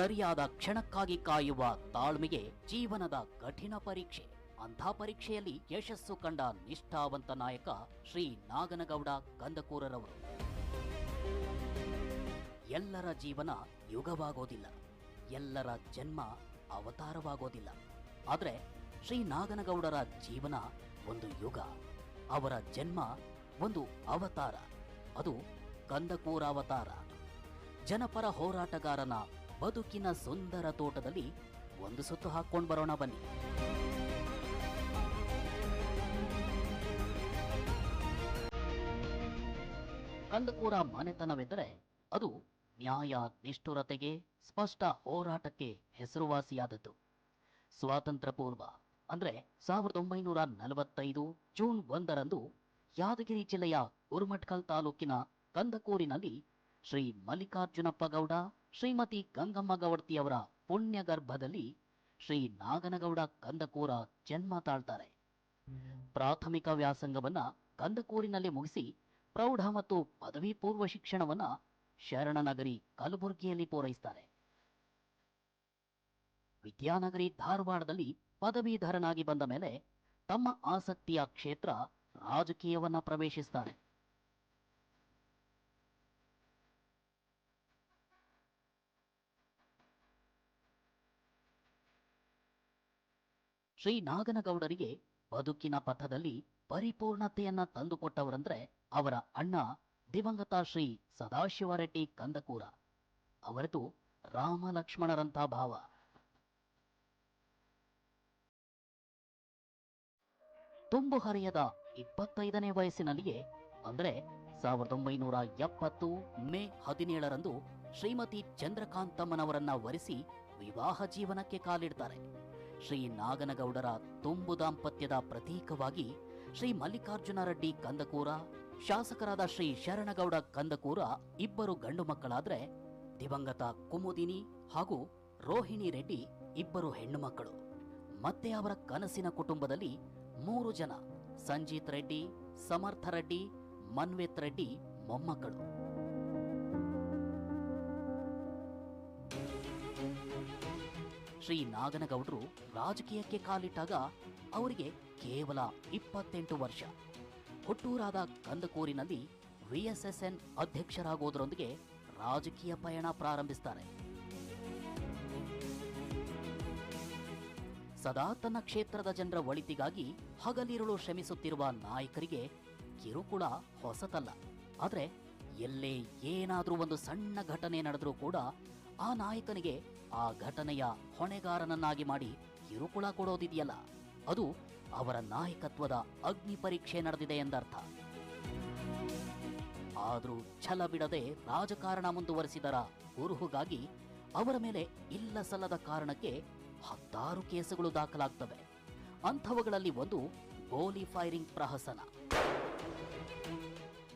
ಸರಿಯಾದ ಕ್ಷಣಕ್ಕಾಗಿ ಕಾಯುವ ತಾಳ್ಮೆಗೆ ಜೀವನದ ಕಠಿಣ ಪರೀಕ್ಷೆ. ಅಂಥ ಪರೀಕ್ಷೆಯಲ್ಲಿ ಯಶಸ್ಸು ಕಂಡ ನಿಷ್ಠಾವಂತ ನಾಯಕ ಶ್ರೀ ನಾಗನಗೌಡ ಕಂದಕೂರರವರು. ಎಲ್ಲರ ಜೀವನ ಯುಗವಾಗೋದಿಲ್ಲ. ಎಲ್ಲರ ಜನ್ಮ ಅವತಾರವಾಗೋದಿಲ್ಲ. ಆದರೆ ಶ್ರೀ ನಾಗನಗೌಡರ ಜೀವನ ಒಂದು ಯುಗ. ಅವರ ಜನ್ಮ ಒಂದು ಅವತಾರ. ಅದು ಕಂದಕೂರ ಅವತಾರ ಜನಪರ ಹೋರಾಟಗಾರನ ಬದುಕಿನ ಸುಂದರ ತೋಟದಲ್ಲಿ ಒಂದು ಸುತ್ತು ಹಾಕೊಂಡು ಬರೋಣ ಬನ್ನಿ. ಕಂದಕೂರ ಮನೆತನವೆಂದರೆ ಅದು ನ್ಯಾಯ, ನಿಷ್ಠುರತೆಗೆ, ಸ್ಪಷ್ಟ ಹೋರಾಟಕ್ಕೆ ಹೆಸರುವಾಸಿಯಾದದ್ದು. ಸ್ವಾತಂತ್ರ್ಯ ಪೂರ್ವ ಅಂದ್ರೆ ಸಾವಿರದ ಒಂಬೈನೂರ ನಲವತ್ತೈದು ಜೂನ್ ಒಂದರಂದು ಯಾದಗಿರಿ ಜಿಲ್ಲೆಯ ಉರ್ಮಟ್ಕಲ್ ತಾಲೂಕಿನ ಕಂದಕೂರಿನಲ್ಲಿ ಶ್ರೀ ಮಲ್ಲಿಕಾರ್ಜುನಪ್ಪ ಗೌಡ ಶ್ರೀಮತಿ ಗಂಗಮ್ಮ ಗೌಡತಿಯವರ ಪುಣ್ಯ ಗರ್ಭದಲ್ಲಿ ಶ್ರೀ ನಾಗನಗೌಡ ಕಂದಕೂರ ಜನ್ಮ ತಾಳ್ತಾರೆ. ಪ್ರಾಥಮಿಕ ವ್ಯಾಸಂಗವನ್ನ ಕಂದಕೂರಿನಲ್ಲಿ ಮುಗಿಸಿ ಪ್ರೌಢ ಮತ್ತು ಪದವಿ ಪೂರ್ವ ಶಿಕ್ಷಣವನ್ನ ಶರಣನಗರಿ ಕಲಬುರಗಿಯಲ್ಲಿ ಪೂರೈಸ್ತಾರೆ. ವಿದ್ಯಾನಗರಿ ಧಾರವಾಡದಲ್ಲಿ ಪದವೀಧರನಾಗಿ ಬಂದ ಮೇಲೆ ತಮ್ಮ ಆಸಕ್ತಿಯ ಕ್ಷೇತ್ರ ರಾಜಕೀಯವನ್ನ ಪ್ರವೇಶಿಸ್ತಾರೆ ಶ್ರೀ ನಾಗನಗೌಡರಿಗೆ ಬದುಕಿನ ಪಥದಲ್ಲಿ ಪರಿಪೂರ್ಣತೆಯನ್ನ ತಂದುಕೊಟ್ಟವರಂದ್ರೆ ಅವರ ಅಣ್ಣ ದಿವಂಗತ ಶ್ರೀ ಸದಾಶಿವರೆಡ್ಡಿ ಕಂದಕೂರ. ಅವರದು ರಾಮ ಲಕ್ಷ್ಮಣರಂಥ ಭಾವ. ತುಂಬು ಹರಿಯದ ಇಪ್ಪತ್ತೈದನೇ ವಯಸ್ಸಿನಲ್ಲಿಯೇ, ಅಂದ್ರೆ ಸಾವಿರದ ಒಂಬೈನೂರ ಎಪ್ಪತ್ತು ಮೇ ಹದಿನೇಳರಂದು ಶ್ರೀಮತಿ ಚಂದ್ರಕಾಂತಮ್ಮನವರನ್ನ ವರಿಸಿ ವಿವಾಹ ಜೀವನಕ್ಕೆ ಕಾಲಿಡ್ತಾರೆ. ಶ್ರೀ ನಾಗನಗೌಡರ ತುಂಬು ದಾಂಪತ್ಯದ ಪ್ರತೀಕವಾಗಿ ಶ್ರೀ ಮಲ್ಲಿಕಾರ್ಜುನ ರೆಡ್ಡಿ ಕಂದಕೂರ, ಶಾಸಕರಾದ ಶ್ರೀ ಶರಣಗೌಡ ಕಂದಕೂರ ಇಬ್ಬರು ಗಂಡು ಮಕ್ಕಳಾದ್ರೆ ದಿವಂಗತ ಕುಮುದಿನಿ ಹಾಗೂ ರೋಹಿಣಿ ರೆಡ್ಡಿ ಇಬ್ಬರು ಹೆಣ್ಣು ಮಕ್ಕಳು. ಮತ್ತೆ ಅವರ ಕನಸಿನ ಕುಟುಂಬದಲ್ಲಿ ಮೂರು ಜನ, ಸಂಜೀತ್ ರೆಡ್ಡಿ, ಸಮರ್ಥ ರೆಡ್ಡಿ, ಮನ್ವೇತ್ ರೆಡ್ಡಿ ಮೊಮ್ಮಕ್ಕಳು. ಶ್ರೀ ನಾಗನಗೌಡರು ರಾಜಕೀಯಕ್ಕೆ ಕಾಲಿಟ್ಟಾಗ ಅವರಿಗೆ ಕೇವಲ ಇಪ್ಪತ್ತೆಂಟು ವರ್ಷ. ಹುಟ್ಟೂರಾದ ಕಂದಕೂರಿನಲ್ಲಿ ವಿಎಸ್ಎಸ್ಎನ್ ಅಧ್ಯಕ್ಷರಾಗುವುದರೊಂದಿಗೆ ರಾಜಕೀಯ ಪಯಣ ಪ್ರಾರಂಭಿಸ್ತಾರೆ. ಸದಾ ತನ್ನ ಕ್ಷೇತ್ರದ ಜನರ ಒಳಿತಿಗಾಗಿ ಹಗಲಿರುಳು ಶ್ರಮಿಸುತ್ತಿರುವ ನಾಯಕರಿಗೆ ಕಿರುಕುಳ ಹೊಸತಲ್ಲ. ಆದರೆ ಎಲ್ಲೇ ಏನಾದರೂ ಒಂದು ಸಣ್ಣ ಘಟನೆ ನಡೆದ್ರೂ ಕೂಡ ಆ ನಾಯಕನಿಗೆ ಆ ಘಟನೆಯ ಹೊಣೆಗಾರನನ್ನಾಗಿ ಮಾಡಿ ಕಿರುಕುಳ ಕೊಡೋದಿದೆಯಲ್ಲ, ಅದು ಅವರ ನಾಯಕತ್ವದ ಅಗ್ನಿ ಪರೀಕ್ಷೆ ನಡೆದಿದೆ ಎಂದರ್ಥ. ಆದರೂ ಛಲ ಬಿಡದೆ ರಾಜಕಾರಣ ಮುಂದುವರೆಸಿದರ ಕುರುಹುಗಾಗಿ ಅವರ ಮೇಲೆ ಇಲ್ಲ ಸಲ್ಲದ ಕಾರಣಕ್ಕೆ ಹತ್ತಾರು ಕೇಸುಗಳು ದಾಖಲಾಗ್ತವೆ. ಅಂಥವುಗಳಲ್ಲಿ ಒಂದು ಗೋಲಿ ಫೈರಿಂಗ್ ಪ್ರಹಸನ.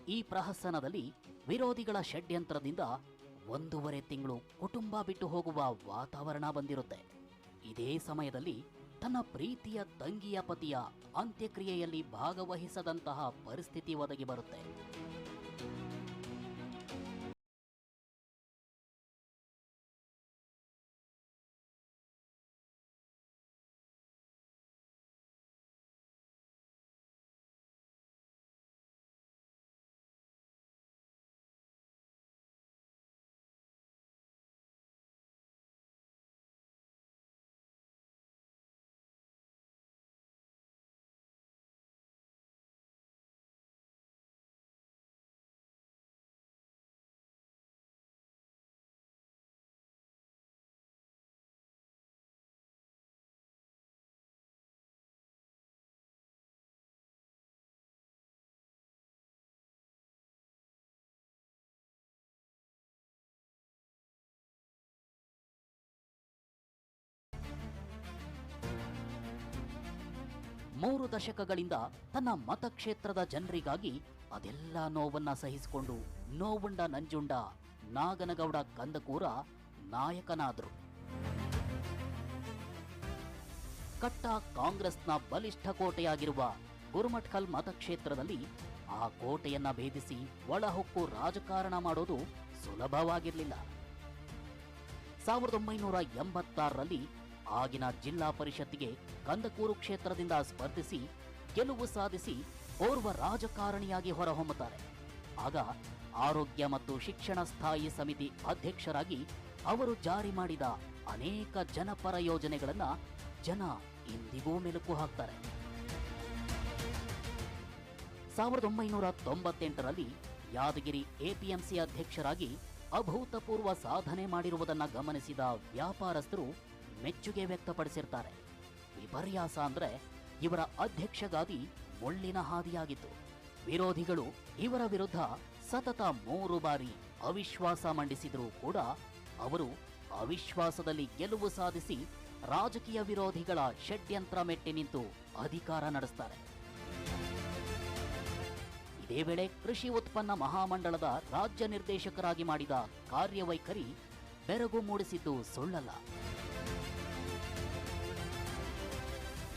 ಈ ಪ್ರಹಸನದಲ್ಲಿ ವಿರೋಧಿಗಳ ಷಡ್ಯಂತ್ರದಿಂದ ಒಂದೂವರೆ ತಿಂಗಳು ಕುಟುಂಬ ಬಿಟ್ಟು ಹೋಗುವ ವಾತಾವರಣ ಬಂದಿರುತ್ತೆ. ಇದೇ ಸಮಯದಲ್ಲಿ ತನ್ನ ಪ್ರೀತಿಯ ತಂಗಿಯ ಪತಿಯ ಅಂತ್ಯಕ್ರಿಯೆಯಲ್ಲಿ ಭಾಗವಹಿಸದಂತಹ ಪರಿಸ್ಥಿತಿ ಒದಗಿ ಬರುತ್ತೆ. ಮೂರು ದಶಕಗಳಿಂದ ತನ್ನ ಮತಕ್ಷೇತ್ರದ ಜನರಿಗಾಗಿ ಅದೆಲ್ಲ ನೋವನ್ನ ಸಹಿಸಿಕೊಂಡು ನೋವುಂಡ ನಂಜುಂಡ ನಾಗನಗೌಡ ಕಂದಕೂರ ನಾಯಕನಾದರು. ಕಟ್ಟ ಕಾಂಗ್ರೆಸ್ನ ಬಲಿಷ್ಠ ಕೋಟೆಯಾಗಿರುವ ಗುರುಮಠಲ್ ಮತಕ್ಷೇತ್ರದಲ್ಲಿ ಆ ಕೋಟೆಯನ್ನ ಭೇದಿಸಿ ಒಳಹೊಕ್ಕು ರಾಜಕಾರಣ ಮಾಡೋದು ಸುಲಭವಾಗಿರಲಿಲ್ಲ. ಸಾವಿರದ ಒಂಬೈನೂರ ಎಂಬತ್ತಾರರಲ್ಲಿ ಆಗಿನ ಜಿಲ್ಲಾ ಪರಿಷತ್ತಿಗೆ ಕಂದಕೂರು ಕ್ಷೇತ್ರದಿಂದ ಸ್ಪರ್ಧಿಸಿ ಗೆಲುವು ಸಾಧಿಸಿ ಓರ್ವ ರಾಜಕಾರಣಿಯಾಗಿ ಹೊರಹೊಮ್ಮುತ್ತಾರೆ. ಆಗ ಆರೋಗ್ಯ ಮತ್ತು ಶಿಕ್ಷಣ ಸ್ಥಾಯಿ ಸಮಿತಿ ಅಧ್ಯಕ್ಷರಾಗಿ ಅವರು ಜಾರಿ ಮಾಡಿದ ಅನೇಕ ಜನಪರ ಯೋಜನೆಗಳನ್ನ ಜನ ಇಂದಿಗೂ ಮೆಲುಕು ಹಾಕ್ತಾರೆ. ಸಾವಿರದ ಒಂಬೈನೂರ ತೊಂಬತ್ತೆಂಟರಲ್ಲಿ ಯಾದಗಿರಿ ಎಪಿಎಂಸಿ ಅಧ್ಯಕ್ಷರಾಗಿ ಅಭೂತಪೂರ್ವ ಸಾಧನೆ ಮಾಡಿರುವುದನ್ನ ಗಮನಿಸಿದ ವ್ಯಾಪಾರಸ್ಥರು ಮೆಚ್ಚುಗೆ ವ್ಯಕ್ತಪಡಿಸಿರ್ತಾರೆ. ವಿಪರ್ಯಾಸ ಅಂದ್ರೆ ಇವರ ಅಧ್ಯಕ್ಷಗಾದಿ ಮುಳ್ಳಿನ ಹಾದಿಯಾಗಿತ್ತು. ವಿರೋಧಿಗಳು ಇವರ ವಿರುದ್ಧ ಸತತ ಮೂರು ಬಾರಿ ಅವಿಶ್ವಾಸ ಮಂಡಿಸಿದರೂ ಕೂಡ ಅವರು ಅವಿಶ್ವಾಸದಲ್ಲಿ ಗೆಲುವು ಸಾಧಿಸಿ ರಾಜಕೀಯ ವಿರೋಧಿಗಳ ಷಡ್ಯಂತ್ರ ಮೆಟ್ಟಿ ನಿಂತು ಅಧಿಕಾರ ನಡೆಸ್ತಾರೆ. ಇದೇ ವೇಳೆ ಕೃಷಿ ಉತ್ಪನ್ನ ಮಹಾಮಂಡಳದ ರಾಜ್ಯ ನಿರ್ದೇಶಕರಾಗಿ ಮಾಡಿದ ಕಾರ್ಯವೈಖರಿ ಬೆರಗು ಮೂಡಿಸಿದ್ದು ಸುಳ್ಳಲ್ಲ.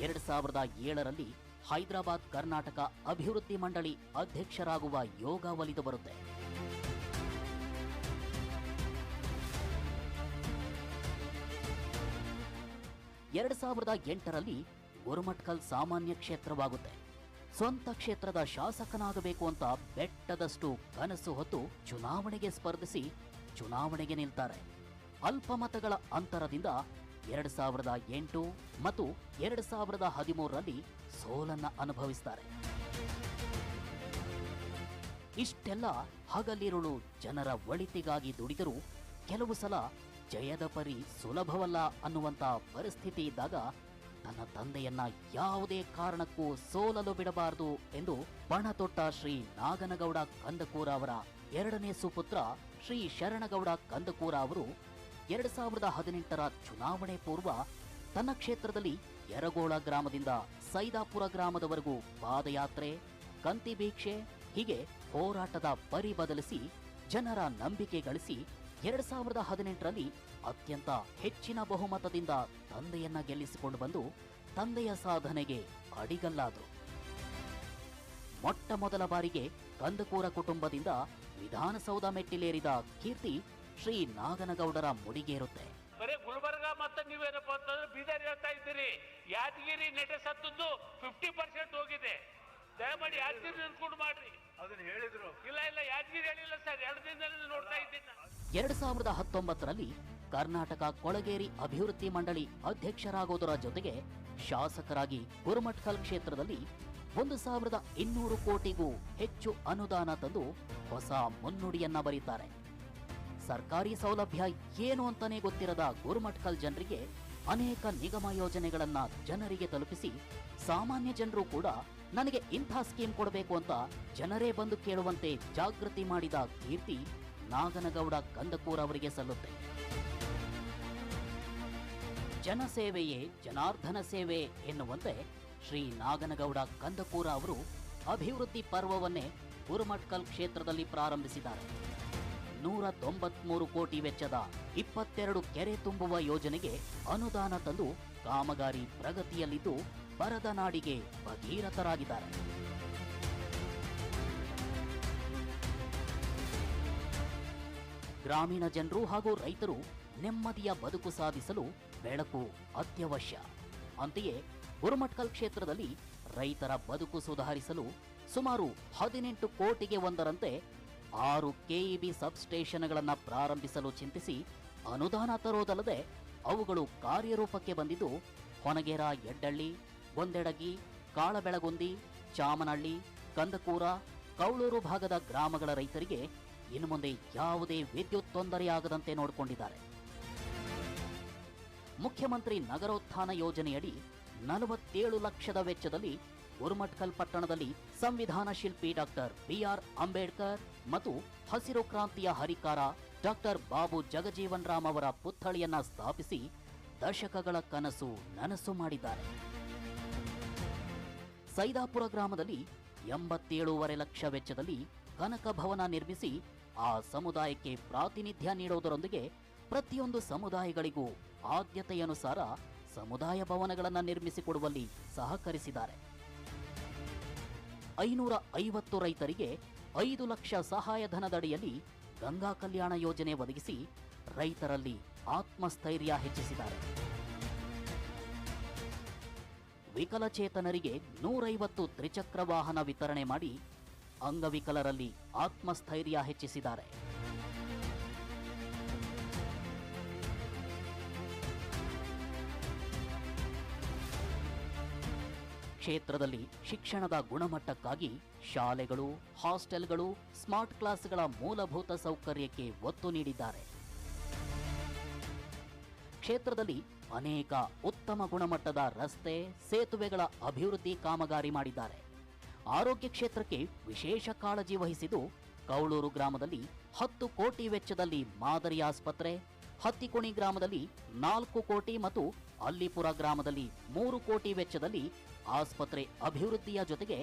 ಎರಡ್ ಸಾವಿರದ ಏಳರಲ್ಲಿ ಹೈದರಾಬಾದ್ ಕರ್ನಾಟಕ ಅಭಿವೃದ್ಧಿ ಮಂಡಳಿ ಅಧ್ಯಕ್ಷರಾಗುವ ಯೋಗ ಒಲಿದು ಬರುತ್ತೆ. ಎರಡ್ ಸಾವಿರದ ಎಂಟರಲ್ಲಿ ಗುರುಮಟ್ಕಲ್ ಸಾಮಾನ್ಯ ಕ್ಷೇತ್ರವಾಗುತ್ತೆ. ಸ್ವಂತ ಕ್ಷೇತ್ರದ ಶಾಸಕನಾಗಬೇಕು ಅಂತ ಬೆಟ್ಟದಷ್ಟು ಕನಸು ಹೊತ್ತು ಚುನಾವಣೆಗೆ ಸ್ಪರ್ಧಿಸಿ ಚುನಾವಣೆಗೆ ನಿಲ್ತಾರೆ. ಅಲ್ಪಮತಗಳ ಅಂತರದಿಂದ ಎರಡ್ ಸಾವಿರದ ಎಂಟು ಮತ್ತು ಎರಡು ಸಾವಿರದ ಹದಿಮೂರರಲ್ಲಿ ಸೋಲನ್ನ ಅನುಭವಿಸ್ತಾರೆ. ಇಷ್ಟೆಲ್ಲ ಹಗಲಿರುಳು ಜನರ ಒಳಿತಿಗಾಗಿ ದುಡಿದರೂ ಕೆಲವು ಸಲ ಜಯದ ಪರಿ ಸುಲಭವಲ್ಲ ಅನ್ನುವಂತ ಪರಿಸ್ಥಿತಿ ಇದ್ದಾಗ ತನ್ನ ತಂದೆಯನ್ನ ಯಾವುದೇ ಕಾರಣಕ್ಕೂ ಸೋಲಲು ಬಿಡಬಾರದು ಎಂದು ಪಣ ತೊಟ್ಟ ಶ್ರೀ ನಾಗನಗೌಡ ಕಂದಕೂರ ಅವರ ಎರಡನೇ ಸುಪುತ್ರ ಶ್ರೀ ಶರಣಗೌಡ ಕಂದಕೂರ ಅವರು ಎರಡ್ ಸಾವಿರದ ಹದಿನೆಂಟರ ಚುನಾವಣೆ ಪೂರ್ವ ತನ್ನ ಕ್ಷೇತ್ರದಲ್ಲಿ ಯರಗೋಳ ಗ್ರಾಮದಿಂದ ಸೈದಾಪುರ ಗ್ರಾಮದವರೆಗೂ ಪಾದಯಾತ್ರೆ, ಕಂತಿ ಭೀಕ್ಷೆ ಹೀಗೆ ಹೋರಾಟದ ಪರಿ ಬದಲಿಸಿ ಜನರ ನಂಬಿಕೆ ಗಳಿಸಿ ಎರಡ್ ಸಾವಿರದ ಹದಿನೆಂಟರಲ್ಲಿ ಅತ್ಯಂತ ಹೆಚ್ಚಿನ ಬಹುಮತದಿಂದ ತಂದೆಯನ್ನ ಗೆಲ್ಲಿಸಿಕೊಂಡು ಬಂದು ತಂದೆಯ ಸಾಧನೆಗೆ ಅಡಿಗಲ್ಲಾದರು. ಮೊಟ್ಟ ಮೊದಲ ಬಾರಿಗೆ ಕಂದಕೂರ ಕುಟುಂಬದಿಂದ ವಿಧಾನಸೌಧ ಮೆಟ್ಟಿಲೇರಿದ ಕೀರ್ತಿ ಶ್ರೀ ನಾಗನಗೌಡರ ಮುಡಿಗೇರುತ್ತೆ ಬರೀ ಗುಲ್ಬರ್ಗ ಮತ್ತೆ ನೀವೇನಪ್ಪ ಅಂತಂದ್ರೆ ಬೀದರ್ ಹೇಳ್ತಾ ಇದ್ದೀರಿ. ಯಾದಗಿರಿ ನೆಟೆ ಸತ್ತದ್ದು ಫಿಫ್ಟಿ ಪರ್ಸೆಂಟ್ ಹೋಗಿದೆ. ದಯಮಾಡಿ ಯಾದಗಿರಿ ಅನ್ಕೊಂಡು ಮಾಡ್ರಿ. ಅದನ್ನ ಹೇಳಿದ್ರು. ಇಲ್ಲ ಇಲ್ಲ ಯಾದಗಿರಿ ಹೇಳಿಲ್ಲ ಸರ್. ಎರಡು ದಿನದಲ್ಲಿ ನೋಡ್ತಾ ಇದ್ದೀನಿ. ಎರಡ್ ಸಾವಿರದ ಹತ್ತೊಂಬತ್ತರಲ್ಲಿ ಕರ್ನಾಟಕ ಕೊಳಗೇರಿ ಅಭಿವೃದ್ಧಿ ಮಂಡಳಿ ಅಧ್ಯಕ್ಷರಾಗೋದರ ಜೊತೆಗೆ ಶಾಸಕರಾಗಿ ಗುರುಮಠಕಲ್ ಕ್ಷೇತ್ರದಲ್ಲಿ ಒಂದು ಸಾವಿರದ ಇನ್ನೂರು ಕೋಟಿಗೂ ಹೆಚ್ಚು ಅನುದಾನ ತಂದು ಹೊಸ ಮುನ್ನುಡಿಯನ್ನ ಬರೀತಾರೆ. ಸರ್ಕಾರಿ ಸೌಲಭ್ಯ ಏನು ಅಂತಾನೆ ಗೊತ್ತಿರದ ಗುರುಮಠಕಲ್ ಜನರಿಗೆ ಅನೇಕ ನಿಗಮ ಯೋಜನೆಗಳನ್ನ ಜನರಿಗೆ ತಲುಪಿಸಿ ಸಾಮಾನ್ಯ ಜನರು ಕೂಡ ನನಗೆ ಇಂಥ ಸ್ಕೀಮ್ ಕೊಡಬೇಕು ಅಂತ ಜನರೇ ಬಂದು ಕೇಳುವಂತೆ ಜಾಗೃತಿ ಮಾಡಿದ ಕೀರ್ತಿ ನಾಗನಗೌಡ ಕಂದಕೂರ್ ಅವರಿಗೆ ಸಲ್ಲುತ್ತೆ. ಜನಸೇವೆಯೇ ಜನಾರ್ದನ ಸೇವೆ ಎನ್ನುವಂತೆ ಶ್ರೀ ನಾಗನಗೌಡ ಕಂದಕೂರ ಅವರು ಅಭಿವೃದ್ಧಿ ಪರ್ವವನ್ನೇ ಗುರುಮಟ್ಕಲ್ ಕ್ಷೇತ್ರದಲ್ಲಿ ಪ್ರಾರಂಭಿಸಿದ್ದಾರೆ. ನೂರ ತೊಂಬತ್ಮೂರು ಕೋಟಿ ವೆಚ್ಚದ ಇಪ್ಪತ್ತೆರಡು ಕೆರೆ ತುಂಬುವ ಯೋಜನೆಗೆ ಅನುದಾನ ತಂದು ಕಾಮಗಾರಿ ಪ್ರಗತಿಯಲ್ಲಿದ್ದು ಬರದ ನಾಡಿಗೆ ಭಗೀರಥರಾಗಿದ್ದಾರೆ. ಗ್ರಾಮೀಣ ಜನರು ಹಾಗೂ ರೈತರು ನೆಮ್ಮದಿಯ ಬದುಕು ಸಾಧಿಸಲು ಬೆಳಕು ಅತ್ಯವಶ್ಯ. ಅಂತೆಯೇ ಗುರುಮಟ್ಕಲ್ ಕ್ಷೇತ್ರದಲ್ಲಿ ರೈತರ ಬದುಕು ಸುಧಾರಿಸಲು ಸುಮಾರು ಹದಿನೆಂಟು ಕೋಟಿಗೆ ಒಂದರಂತೆ ಆರು ಕೆಇಬಿ ಸಬ್ಸ್ಟೇಷನ್ಗಳನ್ನು ಪ್ರಾರಂಭಿಸಲು ಚಿಂತಿಸಿ ಅನುದಾನ ತರೋದಲ್ಲದೆ ಅವುಗಳು ಕಾರ್ಯರೂಪಕ್ಕೆ ಬಂದಿದ್ದು ಹೊನಗೇರ, ಎಡ್ಡಳ್ಳಿ, ಒಂದೆಡಗಿ, ಕಾಳಬೆಳಗುಂದಿ, ಚಾಮನಹಳ್ಳಿ, ಕಂದಕೂರ, ಕೌಳೂರು ಭಾಗದ ಗ್ರಾಮಗಳ ರೈತರಿಗೆ ಇನ್ನು ಮುಂದೆ ಯಾವುದೇ ವಿದ್ಯುತ್ ತೊಂದರೆಯಾಗದಂತೆ ನೋಡಿಕೊಂಡಿದ್ದಾರೆ. ಮುಖ್ಯಮಂತ್ರಿ ನಗರೋತ್ಥಾನ ಯೋಜನೆಯಡಿ ನಲವತ್ತೇಳು ಲಕ್ಷದ ವೆಚ್ಚದಲ್ಲಿ ಗುರುಮಟ್ಕಲ್ ಪಟ್ಟಣದಲ್ಲಿ ಸಂವಿಧಾನ ಶಿಲ್ಪಿ ಡಾಕ್ಟರ್ ಬಿಆರ್ ಅಂಬೇಡ್ಕರ್ ಮತ್ತು ಹಸಿರು ಕ್ರಾಂತಿಯ ಹರಿಕಾರ ಡಾಕ್ಟರ್ ಬಾಬು ಜಗಜೀವನ್ ರಾಮ್ ಅವರ ಪುತ್ಥಳಿಯನ್ನ ಸ್ಥಾಪಿಸಿ ದಶಕಗಳ ಕನಸು ನನಸು ಮಾಡಿದ್ದಾರೆ. ಸೈದಾಪುರ ಗ್ರಾಮದಲ್ಲಿ ಎಂಬತ್ತೇಳೂವರೆ ಲಕ್ಷ ವೆಚ್ಚದಲ್ಲಿ ಕನಕ ಭವನ ನಿರ್ಮಿಸಿ ಆ ಸಮುದಾಯಕ್ಕೆ ಪ್ರಾತಿನಿಧ್ಯ ನೀಡುವುದರೊಂದಿಗೆ ಪ್ರತಿಯೊಂದು ಸಮುದಾಯಗಳಿಗೂ ಆದ್ಯತೆಯನುಸಾರ ಸಮುದಾಯ ಭವನಗಳನ್ನು ನಿರ್ಮಿಸಿಕೊಡುವಲ್ಲಿ ಸಹಕರಿಸಿದ್ದಾರೆ. ಐನೂರ ಐವತ್ತು ರೈತರಿಗೆ ಐದು ಲಕ್ಷ ಸಹಾಯಧನದಡಿಯಲ್ಲಿ ಗಂಗಾ ಕಲ್ಯಾಣ ಯೋಜನೆ ಒದಗಿಸಿ ರೈತರಲ್ಲಿ ಆತ್ಮಸ್ಥೈರ್ಯ ಹೆಚ್ಚಿಸಿದ್ದಾರೆ. ವಿಕಲಚೇತನರಿಗೆ ನೂರೈವತ್ತು ತ್ರಿಚಕ್ರ ವಾಹನ ವಿತರಣೆ ಮಾಡಿ ಅಂಗವಿಕಲರಲ್ಲಿ ಆತ್ಮಸ್ಥೈರ್ಯ ಹೆಚ್ಚಿಸಿದ್ದಾರೆ. ಕ್ಷೇತ್ರದಲ್ಲಿ ಶಿಕ್ಷಣದ ಗುಣಮಟ್ಟಕ್ಕಾಗಿ ಶಾಲೆಗಳು, ಹಾಸ್ಟೆಲ್ಗಳು, ಸ್ಮಾರ್ಟ್ ಕ್ಲಾಸ್ಗಳ ಮೂಲಭೂತ ಸೌಕರ್ಯಕ್ಕೆ ಒತ್ತು ನೀಡಿದ್ದಾರೆ. ಕ್ಷೇತ್ರದಲ್ಲಿ ಅನೇಕ ಉತ್ತಮ ಗುಣಮಟ್ಟದ ರಸ್ತೆ, ಸೇತುವೆಗಳ ಅಭಿವೃದ್ಧಿ ಕಾಮಗಾರಿ ಮಾಡಿದ್ದಾರೆ. ಆರೋಗ್ಯ ಕ್ಷೇತ್ರಕ್ಕೆ ವಿಶೇಷ ಕಾಳಜಿ ವಹಿಸಿದ್ದು ಕೌಳೂರು ಗ್ರಾಮದಲ್ಲಿ ಹತ್ತು ಕೋಟಿ ವೆಚ್ಚದಲ್ಲಿ ಮಾದರಿ ಆಸ್ಪತ್ರೆ ಹತ್ತಿಕೋಣಿ ಗ್ರಾಮದಲ್ಲಿ ನಾಲ್ಕು ಕೋಟಿ ಮತ್ತು ಅಲ್ಲಿಪುರ ಗ್ರಾಮದಲ್ಲಿ ಮೂರು ಕೋಟಿ ವೆಚ್ಚದಲ್ಲಿ ಆಸ್ಪತ್ರೆ ಅಭಿವೃದ್ಧಿಯ ಜೊತೆಗೆ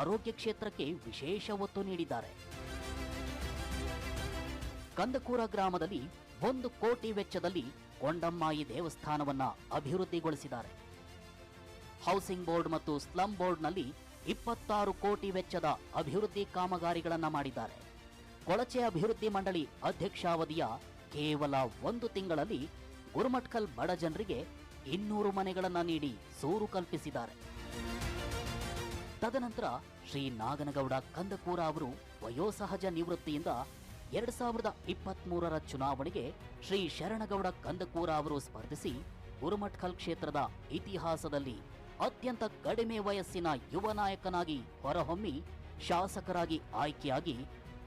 ಆರೋಗ್ಯ ಕ್ಷೇತ್ರಕ್ಕೆ ವಿಶೇಷ ಒತ್ತು ನೀಡಿದ್ದಾರೆ. ಕಂದಕೂರ ಗ್ರಾಮದಲ್ಲಿ ಒಂದು ಕೋಟಿ ವೆಚ್ಚದಲ್ಲಿ ಕೊಂಡಮ್ಮಾಯಿ ದೇವಸ್ಥಾನವನ್ನ ಅಭಿವೃದ್ಧಿಗೊಳಿಸಿದ್ದಾರೆ. ಹೌಸಿಂಗ್ ಬೋರ್ಡ್ ಮತ್ತು ಸ್ಲಂ ಬೋರ್ಡ್ನಲ್ಲಿ ಇಪ್ಪತ್ತಾರು ಕೋಟಿ ವೆಚ್ಚದ ಅಭಿವೃದ್ಧಿ ಕಾಮಗಾರಿಗಳನ್ನು ಮಾಡಿದ್ದಾರೆ. ಕೊಳಚೆ ಅಭಿವೃದ್ಧಿ ಮಂಡಳಿ ಅಧ್ಯಕ್ಷಾವಧಿಯ ಕೇವಲ ಒಂದು ತಿಂಗಳಲ್ಲಿ ಗುರುಮಟ್ಕಲ್ ಬಡ ಜನರಿಗೆ ಇನ್ನೂರು ಮನೆಗಳನ್ನು ನೀಡಿ ಸೂರು ಕಲ್ಪಿಸಿದ್ದಾರೆ. ತದನಂತರ ಶ್ರೀ ನಾಗನಗೌಡ ಕಂದಕೂರ ಅವರು ವಯೋಸಹಜ ನಿವೃತ್ತಿಯಿಂದ ಎರಡ್ ಸಾವಿರದ ಇಪ್ಪತ್ಮೂರರ ಚುನಾವಣೆಗೆ ಶ್ರೀ ಶರಣಗೌಡ ಕಂದಕೂರ ಅವರು ಸ್ಪರ್ಧಿಸಿ ಗುರುಮಟ್ಕಲ್ ಕ್ಷೇತ್ರದ ಇತಿಹಾಸದಲ್ಲಿ ಅತ್ಯಂತ ಕಡಿಮೆ ವಯಸ್ಸಿನ ಯುವ ನಾಯಕನಾಗಿ ಹೊರಹೊಮ್ಮಿ ಶಾಸಕರಾಗಿ ಆಯ್ಕೆಯಾಗಿ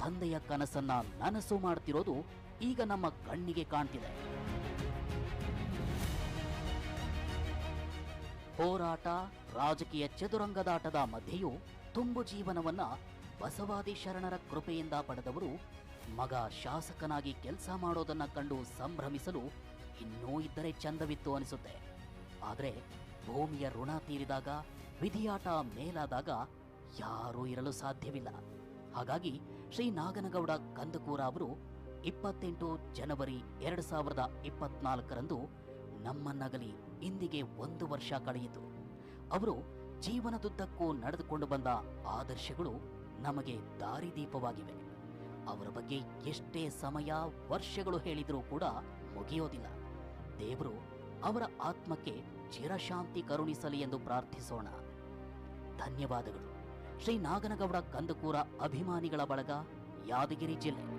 ತಂದೆಯ ಕನಸನ್ನ ನನಸು ಮಾಡ್ತಿರೋದು ಈಗ ನಮ್ಮ ಕಣ್ಣಿಗೆ ಕಾಣ್ತಿದೆ. ಹೋರಾಟ, ರಾಜಕೀಯ ಚದುರಂಗದಾಟದ ಮಧ್ಯೆಯೂ ತುಂಬು ಜೀವನವನ್ನ ಬಸವಾದಿ ಶರಣರ ಕೃಪೆಯಿಂದ ಪಡೆದವರು ಮಗ ಶಾಸಕನಾಗಿ ಕೆಲಸ ಮಾಡೋದನ್ನ ಕಂಡು ಸಂಭ್ರಮಿಸಲು ಇನ್ನೂ ಇದ್ದರೆ ಚಂದವಿತ್ತು ಅನಿಸುತ್ತೆ. ಆದರೆ ಭೂಮಿಯ ಋಣ ತೀರಿದಾಗ, ವಿಧಿಯಾಟ ಮೇಲಾದಾಗ ಯಾರೂ ಇರಲು ಸಾಧ್ಯವಿಲ್ಲ. ಹಾಗಾಗಿ ಶ್ರೀ ನಾಗನಗೌಡ ಕಂದಕೂರ ಅವರು ಇಪ್ಪತ್ತೆಂಟು ಜನವರಿ ಎರಡು ಸಾವಿರದ ಇಪ್ಪತ್ನಾಲ್ಕರಂದು ನಮ್ಮನ್ನಗಲಿ ಇಂದಿಗೆ ಒಂದು ವರ್ಷ ಕಳೆಯಿತು. ಅವರು ಜೀವನದುದ್ದಕ್ಕೂ ನಡೆದುಕೊಂಡು ಬಂದ ಆದರ್ಶಗಳು ನಮಗೆ ದಾರಿದೀಪವಾಗಿವೆ. ಅವರ ಬಗ್ಗೆ ಎಷ್ಟೇ ಸಮಯ, ವರ್ಷಗಳು ಹೇಳಿದರೂ ಕೂಡ ಮುಗಿಯೋದಿಲ್ಲ. ದೇವರು ಅವರ ಆತ್ಮಕ್ಕೆ ಚಿರಶಾಂತಿ ಕರುಣಿಸಲಿ ಎಂದು ಪ್ರಾರ್ಥಿಸೋಣ. ಧನ್ಯವಾದಗಳು. ಶ್ರೀ ನಾಗನಗೌಡ ಕಂದಕೂರ ಅಭಿಮಾನಿಗಳ ಬಳಗ, ಯಾದಗಿರಿ ಜಿಲ್ಲೆ.